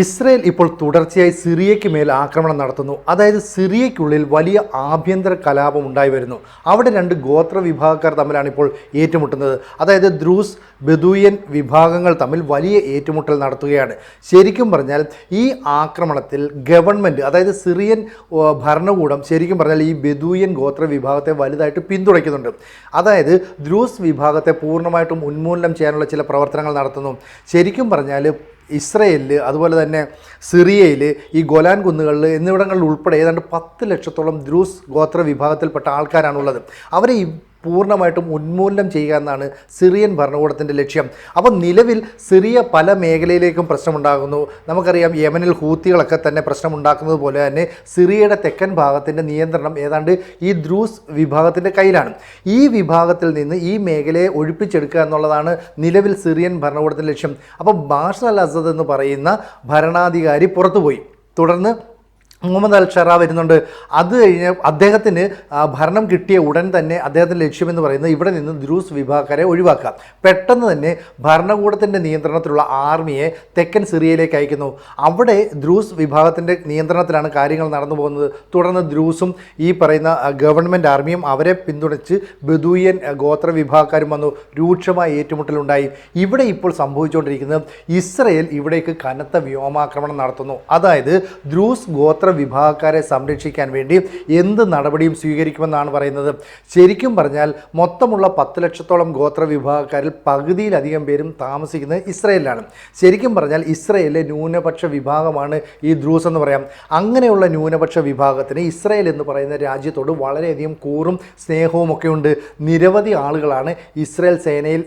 Israel ഇപ്പോൾ തുടർച്ചയായി സിറിയയ്ക്ക് മേൽ ആക്രമണം നടത്തുന്നു. അതായത് സിറിയയ്ക്കുള്ളിൽ വലിയ ആഭ്യന്തര കലാപം ഉണ്ടായി വരുന്നു. അവിടെ രണ്ട് ഗോത്ര വിഭാഗക്കാർ തമ്മിലാണ് ഇപ്പോൾ ഏറ്റുമുട്ടുന്നത്. അതായത് ദ്രൂസ് ബെദൂയൻ വിഭാഗങ്ങൾ തമ്മിൽ വലിയ ഏറ്റുമുട്ടൽ നടത്തുകയാണ്. ശരിക്കും പറഞ്ഞാൽ ഈ ആക്രമണത്തിൽ ഗവൺമെന്റ് അതായത് സിറിയൻ ഭരണകൂടം ശരിക്കും പറഞ്ഞാൽ ഈ ബെദൂയൻ ഗോത്ര വിഭാഗത്തെ വലുതായിട്ട് പിന്തുണയ്ക്കുന്നുണ്ട്. അതായത് ദ്രൂസ് വിഭാഗത്തെ പൂർണമായിട്ടും ഉന്മൂലനം ചെയ്യാനുള്ള ചില പ്രവർത്തനങ്ങൾ നടത്തുന്നു. ശരിക്കും പറഞ്ഞാൽ ഇസ്രയേലിൽ അതുപോലെ തന്നെ സിറിയയിൽ ഈ ഗോലാൻ കുന്നുകളിൽ എന്നിവിടങ്ങളിൽ ഉൾപ്പെടെ ഏതാണ്ട് പത്ത് ലക്ഷത്തോളം ദ്രൂസ് ഗോത്ര വിഭാഗത്തിൽപ്പെട്ട ആൾക്കാരാണുള്ളത്. അവരെ പൂർണമായിട്ടും ഉന്മൂലനം ചെയ്യുക എന്നാണ് സിറിയൻ ഭരണകൂടത്തിന്റെ ലക്ഷ്യം. അപ്പോൾ നിലവിൽ സിറിയ പല മേഖലയിലേക്കും പ്രശ്നമുണ്ടാകുന്നു. നമുക്കറിയാം യമനിൽ ഹൂത്തികളൊക്കെ തന്നെ പ്രശ്നമുണ്ടാക്കുന്നത് പോലെ തന്നെ സിറിയയുടെ തെക്കൻ ഭാഗത്തിന്റെ നിയന്ത്രണം ഏതാണ്ട് ഈ ദ്രൂസ് വിഭാഗത്തിന്റെ കയ്യിലാണ്. ഈ വിഭാഗത്തിൽ നിന്ന് ഈ മേഖലയെ ഒഴിപ്പിച്ചെടുക്കുക എന്നുള്ളതാണ് നിലവിൽ സിറിയൻ ഭരണകൂടത്തിന്റെ ലക്ഷ്യം. അപ്പോൾ ബാഷർ അൽ അസദ് എന്ന് പറയുന്ന ഭരണാധികാരി പുറത്തുപോയി. തുടർന്ന് മുഹമ്മദ് അൽ ഷറ വരുന്നുണ്ട്. അത് കഴിഞ്ഞ് അദ്ദേഹത്തിന് ഭരണം കിട്ടിയ ഉടൻ തന്നെ അദ്ദേഹത്തിന്റെ ലക്ഷ്യമെന്ന് പറയുന്നത് ഇവിടെ നിന്ന് ദ്രൂസ് വിഭാഗക്കാരെ ഒഴിവാക്കാം. പെട്ടെന്ന് തന്നെ ഭരണകൂടത്തിന്റെ നിയന്ത്രണത്തിലുള്ള ആർമിയെ തെക്കൻ സിറിയയിലേക്ക് അയക്കുന്നു. അവിടെ ദ്രൂസ് വിഭാഗത്തിന്റെ നിയന്ത്രണത്തിലാണ് കാര്യങ്ങൾ നടന്നു പോകുന്നത്. തുടർന്ന് ദ്രൂസും ഈ പറയുന്ന ഗവൺമെന്റ് ആർമിയും അവരെ പിന്തുണച്ച് ബദൂയൻ ഗോത്ര വിഭാഗക്കാരും വന്നു. രൂക്ഷമായ ഏറ്റുമുട്ടലുണ്ടായി. ഇവിടെ ഇപ്പോൾ സംഭവിച്ചുകൊണ്ടിരിക്കുന്നത് ഇസ്രയേൽ ഇവിടേക്ക് കനത്ത വ്യോമാക്രമണം നടത്തുന്നു. അതായത് ദ്രൂസ് ഗോത്ര വിഭാഗക്കാരെ സംരക്ഷിക്കാൻ വേണ്ടി എന്ത് നടപടിയും സ്വീകരിക്കുമെന്നാണ് പറയുന്നത്. ശരിക്കും പറഞ്ഞാൽ മൊത്തമുള്ള പത്ത് ലക്ഷത്തോളം ഗോത്ര വിഭാഗക്കാരിൽ പകുതിയിലധികം പേരും താമസിക്കുന്നത് ഇസ്രയേലിലാണ്. ശരിക്കും പറഞ്ഞാൽ ഇസ്രയേലിലെ ന്യൂനപക്ഷ വിഭാഗമാണ് ഈ ദ്രൂസ് എന്ന് പറയാം. അങ്ങനെയുള്ള ന്യൂനപക്ഷ വിഭാഗത്തിന് ഇസ്രയേൽ എന്ന് പറയുന്ന രാജ്യത്തോട് വളരെയധികം കൂറും സ്നേഹവും ഒക്കെ ഉണ്ട്. നിരവധി ആളുകളാണ് ഇസ്രയേൽ സേനയിൽ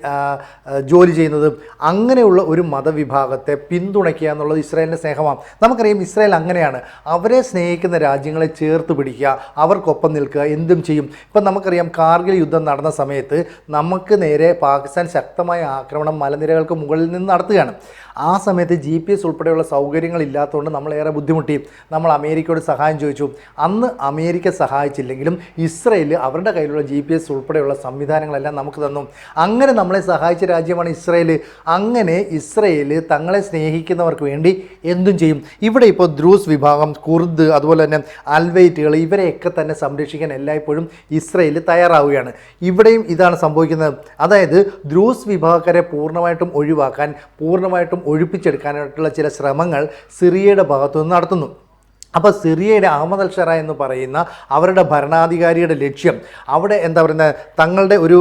ജോലി ചെയ്യുന്നത്. അങ്ങനെയുള്ള ഒരു മതവിഭാഗത്തെ പിന്തുണയ്ക്കുക എന്നുള്ളത് ഇസ്രയേലിന്റെ സ്നേഹമാണ്. നമുക്കറിയാം ഇസ്രയേൽ അങ്ങനെയാണ്. അവരെ സ്നേഹിക്കുന്ന രാജ്യങ്ങളെ ചേർത്ത് പിടിക്കുക അവർക്കൊപ്പം നിൽക്കുക എന്തും ചെയ്യും. ഇപ്പം നമുക്കറിയാം കാർഗിൽ യുദ്ധം നടന്ന സമയത്ത് നമുക്ക് നേരെ പാകിസ്ഥാൻ ശക്തമായ ആക്രമണം മലനിരകൾക്ക് മുകളിൽ നിന്ന് നടത്തുകയാണ്. ആ സമയത്ത് ജി പി എസ് ഉൾപ്പെടെയുള്ള സൗകര്യങ്ങൾ ഇല്ലാത്തതുകൊണ്ട് നമ്മളേറെ ബുദ്ധിമുട്ടി. നമ്മൾ അമേരിക്കയോട് സഹായം ചോദിച്ചു. അന്ന് അമേരിക്ക സഹായിച്ചില്ലെങ്കിലും ഇസ്രയേൽ അവരുടെ കയ്യിലുള്ള ജി പി എസ് ഉൾപ്പെടെയുള്ള സംവിധാനങ്ങളെല്ലാം നമുക്ക് തന്നു. അങ്ങനെ നമ്മളെ സഹായിച്ച രാജ്യമാണ് ഇസ്രയേൽ. അങ്ങനെ ഇസ്രയേൽ തങ്ങളെ സ്നേഹിക്കുന്നവർക്ക് വേണ്ടി എന്തും ചെയ്യും. ഇവിടെ ഇപ്പോൾ ദ്രൂസ് വിഭാഗം കുർദ് അതുപോലെ തന്നെ അൽവൈറ്റുകൾ ഇവരെയൊക്കെ തന്നെ സംരക്ഷിക്കാൻ എല്ലായ്പ്പോഴും ഇസ്രയേൽ തയ്യാറാവുകയാണ്. ഇവിടെയും ഇതാണ് സംഭവിക്കുന്നത്. അതായത് ദ്രൂസ് വിഭാഗക്കാരെ പൂർണമായിട്ടും ഒഴിവാക്കാൻ പൂർണമായിട്ടും ഒഴിപ്പിച്ചെടുക്കാനായിട്ടുള്ള ചില ശ്രമങ്ങൾ സിറിയയുടെ ഭാഗത്തുനിന്ന് നടത്തുന്നു. അപ്പോൾ സിറിയയുടെ അഹമ്മദ് അൽ ഷറ എന്ന് പറയുന്ന അവരുടെ ഭരണാധികാരിയുടെ ലക്ഷ്യം അവിടെ എന്താ പറയുന്നത്? തങ്ങളുടെ ഒരു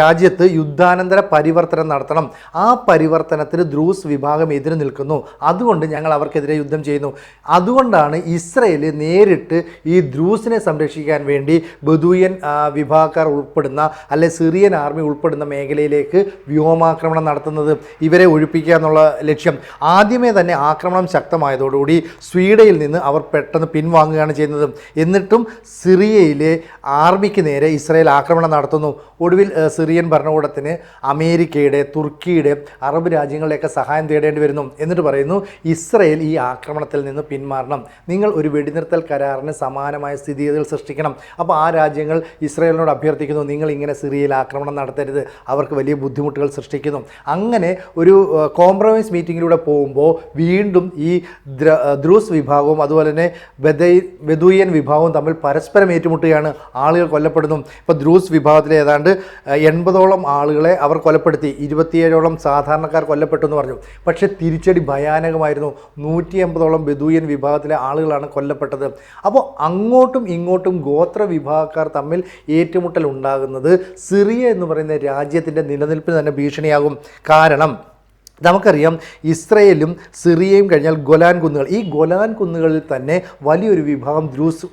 രാജ്യത്ത് യുദ്ധാനന്തര പരിവർത്തനം നടത്തണം. ആ പരിവർത്തനത്തിന് ദ്രൂസ് വിഭാഗം എതിര് നിൽക്കുന്നു. അതുകൊണ്ട് ഞങ്ങൾ അവർക്കെതിരെ യുദ്ധം ചെയ്യുന്നു. അതുകൊണ്ടാണ് ഇസ്രയേൽ നേരിട്ട് ഈ ദ്രൂസിനെ സംരക്ഷിക്കാൻ വേണ്ടി ബദൂയൻ വിഭാഗക്കാർ ഉൾപ്പെടുന്ന അല്ലെ സിറിയൻ ആർമി ഉൾപ്പെടുന്ന മേഖലയിലേക്ക് വ്യോമാക്രമണം നടത്തുന്നത് ഇവരെ ഒഴിപ്പിക്കുക എന്നുള്ള ലക്ഷ്യം. ആദ്യമേ തന്നെ ആക്രമണം ശക്തമായതോടുകൂടി സ്വീഡയിൽ നിന്ന് അവർ പെട്ടെന്ന് പിൻവാങ്ങുകയാണ് ചെയ്യുന്നത്. എന്നിട്ടും സിറിയയിലെ ആർമിക്ക് നേരെ ഇസ്രായേൽ ആക്രമണം നടത്തുന്നു. ഒടുവിൽ സിറിയൻ ഭരണകൂടത്തിന് അമേരിക്കയുടെ തുർക്കിയുടെ അറബ് രാജ്യങ്ങളുടെയൊക്കെ സഹായം തേടേണ്ടി വരുന്നു. എന്നിട്ട് പറയുന്നു ഇസ്രയേൽ ഈ ആക്രമണത്തിൽ നിന്ന് പിന്മാറണം. നിങ്ങൾ ഒരു വെടിനിർത്തൽ കരാറിന് സമാനമായ സ്ഥിതിഗതികൾ സൃഷ്ടിക്കണം. അപ്പോൾ ആ രാജ്യങ്ങൾ ഇസ്രയേലിനോട് അഭ്യർത്ഥിക്കുന്നു നിങ്ങൾ ഇങ്ങനെ സിറിയയിൽ ആക്രമണം നടത്തരുത്. അവർക്ക് വലിയ ബുദ്ധിമുട്ടുകൾ സൃഷ്ടിക്കുന്നു. അങ്ങനെ ഒരു കോംപ്രമൈസ് മീറ്റിങ്ങിലൂടെ പോകുമ്പോൾ വീണ്ടും ഈ ദ്രൂസ് വിഭാഗവും അതുപോലെ തന്നെ ബദൈ ബദൂയൻ വിഭാഗവും തമ്മിൽ പരസ്പരം ഏറ്റുമുട്ടുകയാണ്. ആളുകൾ കൊല്ലപ്പെടുന്നു. ഇപ്പോൾ ദ്രൂസ് വിഭാഗത്തിലെ ഏതാണ്ട് എൺപതോളം ആളുകളെ അവർ കൊലപ്പെടുത്തി. ഇരുപത്തിയേഴോളം സാധാരണക്കാർ കൊല്ലപ്പെട്ടു എന്ന് പറഞ്ഞു. പക്ഷേ തിരിച്ചടി ഭയാനകമായിരുന്നു. നൂറ്റി എൺപതോളം ബദൂയൻ വിഭാഗത്തിലെ ആളുകളാണ് കൊല്ലപ്പെട്ടത്. അപ്പോൾ അങ്ങോട്ടും ഇങ്ങോട്ടും ഗോത്ര വിഭാഗക്കാർ തമ്മിൽ ഏറ്റുമുട്ടൽ ഉണ്ടാകുന്നത് സിറിയ എന്ന് പറയുന്ന രാജ്യത്തിന്റെ നിലനിൽപ്പിന് തന്നെ ഭീഷണിയാകും. കാരണം നമുക്കറിയാം ഇസ്രയേലും സിറിയയും കഴിഞ്ഞാൽ ഗൊലാൻ കുന്നുകൾ. ഈ ഗൊലാൻ കുന്നുകളിൽ തന്നെ വലിയൊരു വിഭാഗം ദ്രൂസ്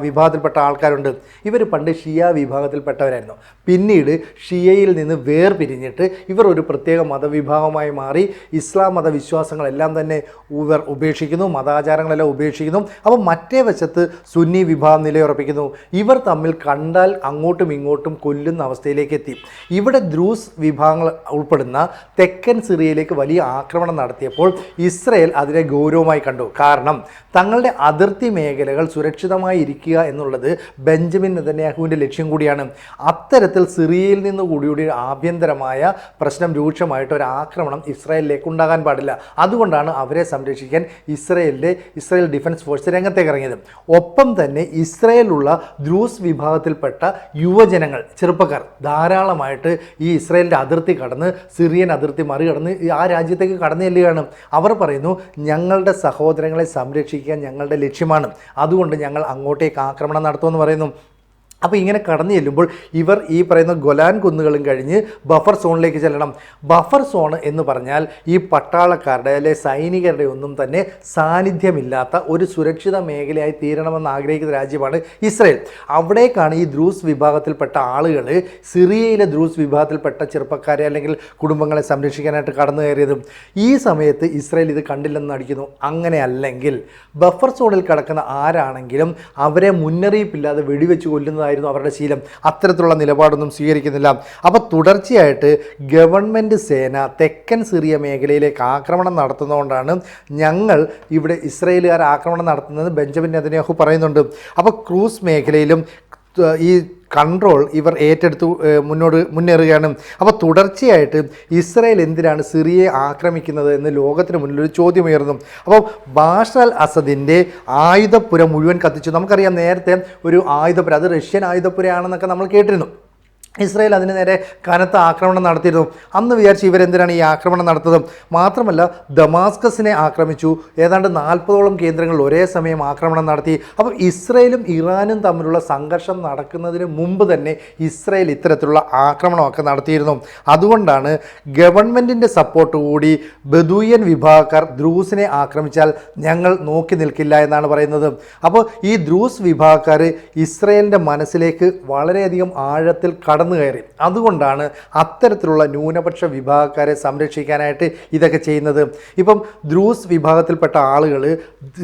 വിഭാഗത്തിൽപ്പെട്ട ആൾക്കാരുണ്ട്. ഇവർ പണ്ട് ഷിയ വിഭാഗത്തിൽപ്പെട്ടവരായിരുന്നു. പിന്നീട് ഷിയയിൽ നിന്ന് വേർപിരിഞ്ഞിട്ട് ഇവർ ഒരു പ്രത്യേക മതവിഭാഗമായി മാറി ഇസ്ലാം മതവിശ്വാസങ്ങളെല്ലാം തന്നെ ഇവർ ഉപേക്ഷിക്കുന്നു മതാചാരങ്ങളെല്ലാം ഉപേക്ഷിക്കുന്നു. അപ്പോൾ മറ്റേ വശത്ത് സുന്നി വിഭാഗം നിലയുറപ്പിക്കുന്നു. ഇവർ തമ്മിൽ കണ്ടാൽ അങ്ങോട്ടും ഇങ്ങോട്ടും കൊല്ലുന്ന അവസ്ഥയിലേക്ക് എത്തി. ഇവിടെ ദ്രൂസ് വിഭാഗങ്ങൾ ഉൾപ്പെടുന്ന തെക്കൻ സിറിയയിലേക്ക് ഇസ്രയേലിലേക്ക് വലിയ ആക്രമണം നടത്തിയപ്പോൾ ഇസ്രയേൽ അതിനെ ഗൗരവമായി കണ്ടു. കാരണം തങ്ങളുടെ അതിർത്തി മേഖലകൾ സുരക്ഷിതമായി ഇരിക്കുക എന്നുള്ളത് ബെഞ്ചമിൻ നെതന്യാഹുവിന്റെ ലക്ഷ്യം കൂടിയാണ്. അത്തരത്തിൽ സിറിയയിൽ നിന്ന് കൂടിയൊരു ആഭ്യന്തരമായ പ്രശ്നം രൂക്ഷമായിട്ട് ഒരു ആക്രമണം ഇസ്രായേലിലേക്ക് ഉണ്ടാകാൻ പാടില്ല. അതുകൊണ്ടാണ് അവരെ സംരക്ഷിക്കാൻ ഇസ്രയേലിന്റെ ഇസ്രയേൽ ഡിഫൻസ് ഫോഴ്സ് രംഗത്തേക്ക് ഇറങ്ങിയത്. ഒപ്പം തന്നെ ഇസ്രയേലുള്ള ദ്രൂസ് വിഭാഗത്തിൽപ്പെട്ട യുവജനങ്ങൾ ചെറുപ്പക്കാർ ധാരാളമായിട്ട് ഈ ഇസ്രയേലിന്റെ അതിർത്തി കടന്ന് സിറിയൻ അതിർത്തി മറികടന്ന് ആ രാജ്യത്തേക്ക് കടന്നു ചെല്ലുകയാണ്. അവർ പറയുന്നു ഞങ്ങളുടെ സഹോദരങ്ങളെ സംരക്ഷിക്കാൻ ഞങ്ങളുടെ ലക്ഷ്യമാണ്. അതുകൊണ്ട് ഞങ്ങൾ അങ്ങോട്ടേക്ക് ആക്രമണം നടത്തുമെന്ന് പറയുന്നു. അപ്പോൾ ഇങ്ങനെ കടന്നു ചെല്ലുമ്പോൾ ഇവർ ഈ പറയുന്ന ഗൊലാൻ കുന്നുകളും കഴിഞ്ഞ് ബഫർ സോണിലേക്ക് ചെല്ലണം. ബഫർ സോൺ എന്ന് പറഞ്ഞാൽ ഈ പട്ടാളക്കാരുടെ അല്ലെ സൈനികരുടെ ഒന്നും തന്നെ സാന്നിധ്യമില്ലാത്ത ഒരു സുരക്ഷിത മേഖലയായി തീരണമെന്ന് ആഗ്രഹിക്കുന്ന രാജ്യമാണ് ഇസ്രയേൽ. അവിടേക്കാണ് ഈ ദ്രൂസ് വിഭാഗത്തിൽപ്പെട്ട ആളുകൾ സിറിയയിലെ ദ്രൂസ് വിഭാഗത്തിൽപ്പെട്ട ചെറുപ്പക്കാരെ അല്ലെങ്കിൽ കുടുംബങ്ങളെ സംരക്ഷിക്കാനായിട്ട് കടന്നു കയറിയതും ഈ സമയത്ത് ഇസ്രയേൽ ഇത് കണ്ടില്ലെന്ന് നടിക്കുന്നു. അങ്ങനെ അല്ലെങ്കിൽ ബഫർ സോണിൽ കിടക്കുന്ന ആരാണെങ്കിലും അവരെ മുന്നറിയിപ്പില്ലാതെ വെടിവെച്ച് കൊല്ലുന്നതായിരുന്നു അവരുടെ ശീലം. അത്തരത്തിലുള്ള നിലപാടൊന്നും സ്വീകരിക്കുന്നില്ല. അപ്പോൾ തുടർച്ചയായിട്ട് ഗവൺമെന്റ് സേന തെക്കൻ സിറിയ മേഖലയിലേക്ക് ആക്രമണം നടത്തുന്നതുകൊണ്ടാണ് ഞങ്ങൾ ഇവിടെ ഇസ്രയേലുകാർ ആക്രമണം നടത്തുന്നത് ബെഞ്ചമിൻ നെതന്യാഹു പറയുന്നുണ്ട്. അപ്പോൾ ക്രൂസ് മേഖലയിലും ഈ കൺട്രോൾ ഇവർ ഏറ്റെടുത്ത് മുന്നോട്ട് മുന്നേറുകയാണ്. അപ്പോൾ തുടർച്ചയായിട്ട് ഇസ്രായേൽ എന്തിനാണ് സിറിയയെ ആക്രമിക്കുന്നത് എന്ന് ലോകത്തിന് മുന്നിൽ ഒരു ചോദ്യം ഉയർന്നു അപ്പോൾ ബാഷൽ അസദിന്റെ ആയുധപ്പുര മുഴുവൻ കത്തിച്ചു. നമുക്കറിയാം നേരത്തെ ഒരു ആയുധപ്പുര അത് റഷ്യൻ ആയുധപ്പുരയാണെന്നൊക്കെ നമ്മൾ കേട്ടിരുന്നു. ഇസ്രായേൽ അതിന് നേരെ കനത്ത ആക്രമണം നടത്തിയിരുന്നു. അന്ന് വിചാരിച്ച് ഇവരെന്തിനാണ് ഈ ആക്രമണം നടത്തതും? മാത്രമല്ല ദമാസ്കസിനെ ആക്രമിച്ചു. ഏതാണ്ട് നാൽപ്പതോളം കേന്ദ്രങ്ങളിൽ ഒരേ സമയം ആക്രമണം നടത്തി. അപ്പോൾ ഇസ്രയേലും ഇറാനും തമ്മിലുള്ള സംഘർഷം നടക്കുന്നതിന് മുമ്പ് തന്നെ ഇസ്രയേൽ ഇത്തരത്തിലുള്ള ആക്രമണമൊക്കെ നടത്തിയിരുന്നു. അതുകൊണ്ടാണ് ഗവൺമെന്റിന്റെ സപ്പോർട്ട് കൂടി ബദൂയൻ വിഭാഗക്കാർ ദ്രൂസിനെ ആക്രമിച്ചാൽ ഞങ്ങൾ നോക്കി നിൽക്കില്ല എന്നാണ് പറയുന്നത്. അപ്പോൾ ഈ ദ്രൂസ് വിഭാഗക്കാർ ഇസ്രയേലിന്റെ മനസ്സിലേക്ക് വളരെയധികം ആഴത്തിൽ കടന്നു കയറി. അതുകൊണ്ടാണ് അത്തരത്തിലുള്ള ന്യൂനപക്ഷ വിഭാഗക്കാരെ സംരക്ഷിക്കാനായിട്ട് ഇതൊക്കെ ചെയ്യുന്നത്. ഇപ്പം ദ്രൂസ് വിഭാഗത്തിൽപ്പെട്ട ആളുകൾ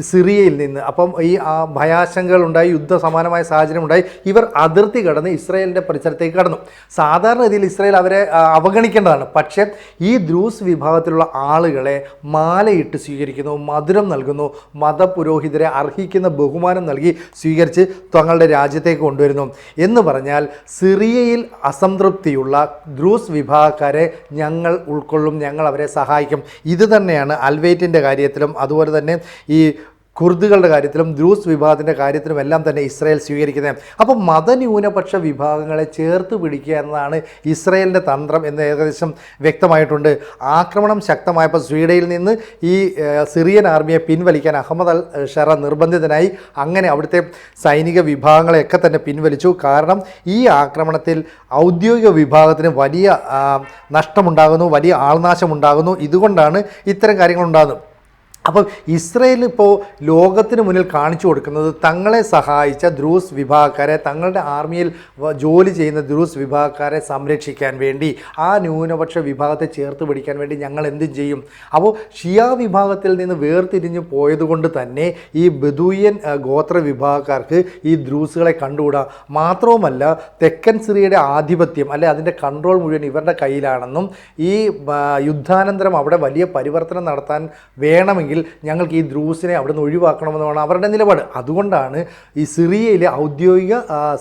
സിറിയയിൽ നിന്ന് അപ്പം ഈ ഭയാശങ്കകൾ ഉണ്ടായി യുദ്ധ സമാനമായ സാഹചര്യം ഉണ്ടായി ഇവർ അതിർത്തി കടന്ന് ഇസ്രയേലിന്റെ പരിസരത്തേക്ക് കടന്നു. സാധാരണ രീതിയിൽ ഇസ്രായേൽ അവരെ അവഗണിക്കേണ്ടതാണ്. പക്ഷേ ഈ ദ്രൂസ് വിഭാഗത്തിലുള്ള ആളുകളെ മാലയിട്ട് സ്വീകരിക്കുന്നു മധുരം നൽകുന്നു മതപുരോഹിതരെ അർഹിക്കുന്ന ബഹുമാനം നൽകി സ്വീകരിച്ച് തങ്ങളുടെ രാജ്യത്തേക്ക് കൊണ്ടുവരുന്നു. എന്ന് പറഞ്ഞാൽ സിറിയയിൽ അസംതൃപ്തിയുള്ള ദ്രൂസ് വിഭാഗക്കാരെ ഞങ്ങൾ ഉൾക്കൊള്ളും ഞങ്ങൾ അവരെ സഹായിക്കും. ഇത് തന്നെയാണ് അൽവേറ്റിന്റെ കാര്യത്തിലും അതുപോലെ തന്നെ ഈ കുർദുകളുടെ കാര്യത്തിലും ദ്രൂസ് വിഭാഗത്തിന്റെ കാര്യത്തിലും എല്ലാം തന്നെ ഇസ്രായേൽ സ്വീകരിക്കുന്നത്. അപ്പോൾ മതന്യൂനപക്ഷ വിഭാഗങ്ങളെ ചേർത്ത് പിടിക്കുക എന്നതാണ് ഇസ്രായേലിന്റെ തന്ത്രം എന്ന് ഏകദേശം വ്യക്തമായിട്ടുണ്ട്. ആക്രമണം ശക്തമായപ്പോൾ സ്വീഡയിൽ നിന്ന് ഈ സിറിയൻ ആർമിയെ പിൻവലിക്കാൻ അഹമ്മദ് അൽ ഷറ നിർബന്ധിതനായി അങ്ങനെ അവിടുത്തെ സൈനിക വിഭാഗങ്ങളെയൊക്കെ തന്നെ പിൻവലിച്ചു. കാരണം ഈ ആക്രമണത്തിൽ ഔദ്യോഗിക വിഭാഗത്തിന് വലിയ നഷ്ടമുണ്ടാകുന്നു വലിയ ആൾനാശമുണ്ടാകുന്നു. ഇതുകൊണ്ടാണ് ഇത്തരം കാര്യങ്ങൾ ഉണ്ടാകുന്നത് അപ്പം ഇസ്രയേൽ ഇപ്പോൾ ലോകത്തിന് മുന്നിൽ കാണിച്ചു കൊടുക്കുന്നത് തങ്ങളെ സഹായിച്ച ദ്രൂസ് വിഭാഗക്കാരെ തങ്ങളുടെ ആർമിയിൽ ജോലി ചെയ്യുന്ന ദ്രൂസ് വിഭാഗക്കാരെ സംരക്ഷിക്കാൻ വേണ്ടി ആ ന്യൂനപക്ഷ വിഭാഗത്തെ ചേർത്ത് പിടിക്കാൻ വേണ്ടി ഞങ്ങൾ എന്തും ചെയ്യും? അപ്പോൾ ഷിയാ വിഭാഗത്തിൽ നിന്ന് വേർതിരിഞ്ഞു പോയതുകൊണ്ട് തന്നെ ഈ ബദൂയൻ ഗോത്ര വിഭാഗക്കാർക്ക് ഈ ദ്രൂസുകളെ കണ്ടുകൂടാ? മാത്രവുമല്ല തെക്കൻ സിറിയയുടെ ആധിപത്യം അല്ലെ അതിന്റെ കൺട്രോൾ മുഴുവൻ ഇവരുടെ കയ്യിലാണെന്നും ഈ യുദ്ധാനന്തരം അവിടെ വലിയ പരിവർത്തനം നടത്താൻ വേണമെങ്കിൽ ഞങ്ങൾക്ക് ഈ ദ്രൂസിനെ അവിടെ നിന്ന് ഒഴിവാക്കണമെന്നാണ് അവരുടെ നിലപാട്. അതുകൊണ്ടാണ് ഈ സിറിയയിലെ ഔദ്യോഗിക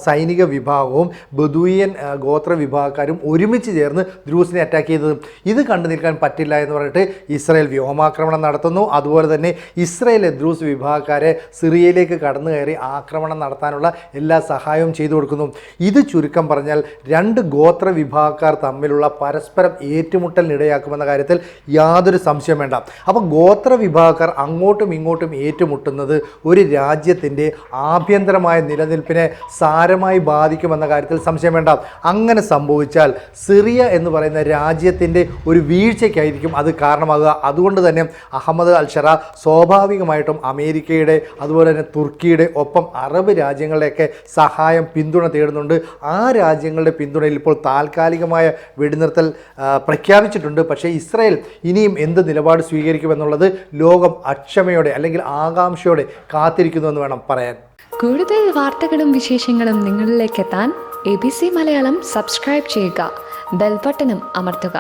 സൈനിക വിഭാഗവും ബദൂയൻ ഗോത്ര വിഭാഗക്കാരും ഒരുമിച്ച് ചേർന്ന് ദ്രൂസിനെ അറ്റാക്ക് ചെയ്തത്. ഇത് കണ്ടു നിൽക്കാൻ പറ്റില്ല എന്ന് പറഞ്ഞിട്ട് ഇസ്രായേൽ വ്യോമാക്രമണം നടത്തുന്നു. അതുപോലെ തന്നെ ഇസ്രായേൽ ദ്രൂസ് വിഭാഗക്കാരെ സിറിയയിലേക്ക് കടന്നു കയറി ആക്രമണം നടത്താനുള്ള എല്ലാ സഹായവും ചെയ്തു കൊടുക്കുന്നു. ഇത് ചുരുക്കം പറഞ്ഞാൽ രണ്ട് ഗോത്ര വിഭാഗക്കാർ തമ്മിലുള്ള പരസ്പരം ഏറ്റുമുട്ടലിനിടയാക്കുമെന്ന കാര്യത്തിൽ യാതൊരു സംശയം വേണ്ട. അപ്പോൾ ഗോത്ര വിഭാഗക്കാർ അങ്ങോട്ടും ഇങ്ങോട്ടും ഏറ്റുമുട്ടുന്നത് ഒരു രാജ്യത്തിന്റെ ആഭ്യന്തരമായ നിലനിൽപ്പിനെ സാരമായി ബാധിക്കുമെന്ന കാര്യത്തിൽ സംശയം വേണ്ട. അങ്ങനെ സംഭവിച്ചാൽ സിറിയ എന്ന് പറയുന്ന രാജ്യത്തിന്റെ ഒരു വീഴ്ചയ്ക്കായിരിക്കും അത് കാരണമാകുക. അതുകൊണ്ട് തന്നെ അഹമ്മദ് അൽഷറ സ്വാഭാവികമായിട്ടും അമേരിക്കയുടെ അതുപോലെ തന്നെ തുർക്കിയുടെ ഒപ്പം അറബ് രാജ്യങ്ങളുടെയൊക്കെ സഹായം പിന്തുണ തേടുന്നുണ്ട്. ആ രാജ്യങ്ങളുടെ പിന്തുണയിൽ ഇപ്പോൾ താൽക്കാലികമായ വെടിനിർത്തൽ പ്രഖ്യാപിച്ചിട്ടുണ്ട്. പക്ഷേ ഇസ്രായേൽ ഇനിയും എന്ത് നിലപാട് സ്വീകരിക്കുമെന്നുള്ളത് ലോകം അക്ഷമയോടെ അല്ലെങ്കിൽ ആകാംക്ഷയോടെ കാത്തിരിക്കുന്നു എന്ന് വേണം പറയാൻ. കൂടുതൽ വാർത്തകളും വിശേഷങ്ങളും നിങ്ങളിലേക്ക് എത്താൻ A B C Malayalam subscribe ചെയ്യുക. ബെൽബട്ടനും അമർത്തുക.